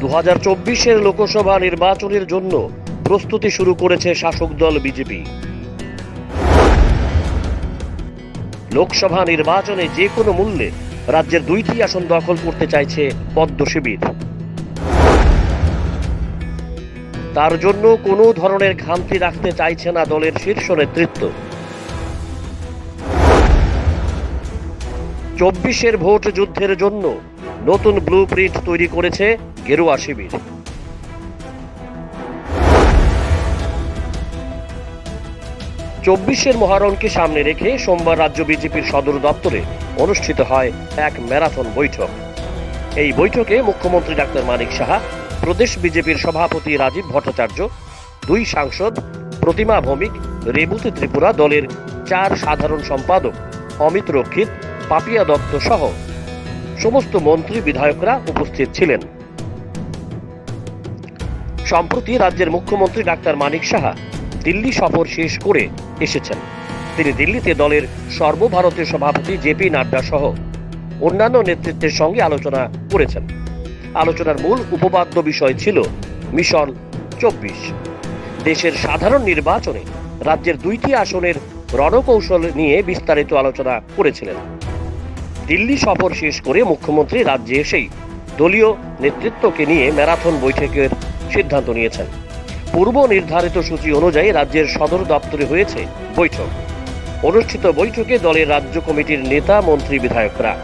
দু চব্বিশের লোকসভা নির্বাচনের জন্য প্রস্তুতি শুরু করেছে শাসক দল বিজেপি। লোকসভা নির্বাচনে যে কোনো মূল্যে রাজ্যের দুইটি আসন দখল করতে চাইছে পদ্ম শিবির। তার জন্য কোনো ধরনের খামতি রাখতে চাইছে না দলের শীর্ষ নেতৃত্ব। চব্বিশের ভোট যুদ্ধের জন্য নতুন ব্লু তৈরি করেছে গেরুয়া শিবির চব্বিশের মহারণকে সামনে রেখে সোমবার রাজ্য বিজেপির সদর দপ্তরে অনুষ্ঠিত হয় এক ম্যারাথন বৈঠক। এই বৈঠকে মুখ্যমন্ত্রী ডাক্তার মানিক সাহা, প্রদেশ বিজেপির সভাপতি রাজীব ভট্টাচার্য, দুই সাংসদ প্রতিমা ভৌমিক, রেবতী ত্রিপুরা দলের চার সাধারণ সম্পাদক অমিত রক্ষিত, পাপিয়া দত্ত সহ সমস্ত মন্ত্রী বিধায়করা উপস্থিত ছিলেন। সম্প্রতি রাজ্যের মুখ্যমন্ত্রী ডাক্তার মানিক সাহা দিল্লি সফর শেষ করে এসেছেন। তিনি দিল্লিতে দলের সর্বভারতীয় সভাপতি জেপি নাড্ডা সহ অন্যান্য নেতৃত্বের সঙ্গে আলোচনা করেছেন। আলোচনার মূল উপপাদ্য বিষয় ছিল মিশন চব্বিশ। দেশের সাধারণ নির্বাচনে রাজ্যের দুইটি আসনের রণকৌশল নিয়ে বিস্তারিত আলোচনা করেছিলেন। দিল্লি সফর শেষ করে মুখ্যমন্ত্রী রাজ্যে এসেই দলীয় নেতৃত্বকে নিয়ে ম্যারাথন বৈঠকের সিদ্ধান্ত নিয়েছেন। পূর্ব নির্ধারিত সূচি অনুযায়ী রাজ্যের সদর দপ্তরে হয়েছে বৈঠক। অনুষ্ঠিত বৈঠকে দলের রাজ্য কমিটির নেতা, মন্ত্রী, বিধায়করা।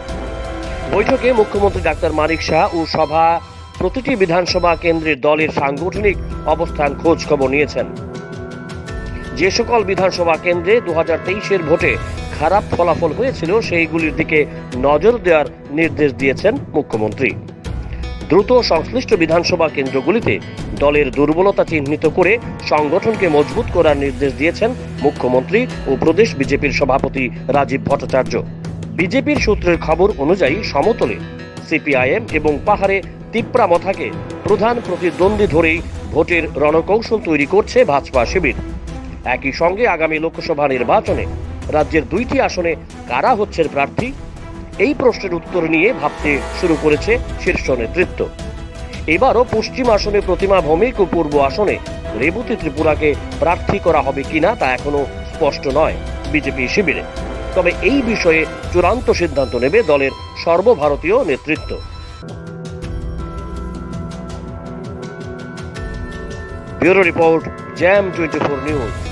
বৈঠকে মুখ্যমন্ত্রী ডাক্তার মানিক শাহ ও সভা, প্রতিটি বিধানসভা কেন্দ্রের দলের সাংগঠনিক অবস্থান খোঁজ খবর নিয়েছেন। যে সকল বিধানসভা কেন্দ্রে দু হাজার তেইশের ভোটে খারাপ ফলাফল হয়েছিল, সেইগুলির দিকে নজর দেওয়ার নির্দেশ দিয়েছেন মুখ্যমন্ত্রী। দ্রুত সংশ্লিষ্ট বিধানসভা কেন্দ্রগুলিতে দলের দুর্বলতা চিহ্নিত করে সংগঠনকে মজবুত করার নির্দেশ দিয়েছেন মুখ্যমন্ত্রী ও প্রদেশ বিজেপির সভাপতি রাজীব ভট্টাচার্য। বিজেপির সূত্রের খবর অনুযায়ী সমতলে সিপিআইএম এবং পাহাড়ে তিপ্রা মথাকে প্রধান প্রতিদ্বন্দ্বী ধরেই ভোটের রণকৌশল তৈরি করছে ভাজপা শিবির। একই সঙ্গে আগামী লোকসভা নির্বাচনে রাজ্যের দুইটি আসনে কারা হচ্ছেন প্রার্থী এই প্রশ্নের উত্তর নিয়ে ভাবতে শুরু করেছে শীর্ষ নেতৃত্ব। এবারও পশ্চিম আসনে প্রতিমা ভৌমিক ও পূর্ব আসনে রেবতী ত্রিপুরাকে প্রার্থী করা হবে কিনা তা এখনও স্পষ্ট নয় বিজেপি শিবিরে। তবে এই বিষয়ে চূড়ান্ত সিদ্ধান্ত নেবে দলের সর্বভারতীয় নেতৃত্ব। ব্যুরো রিপোর্ট জ্যাম টোয়েন্টি ফোর নিউজ।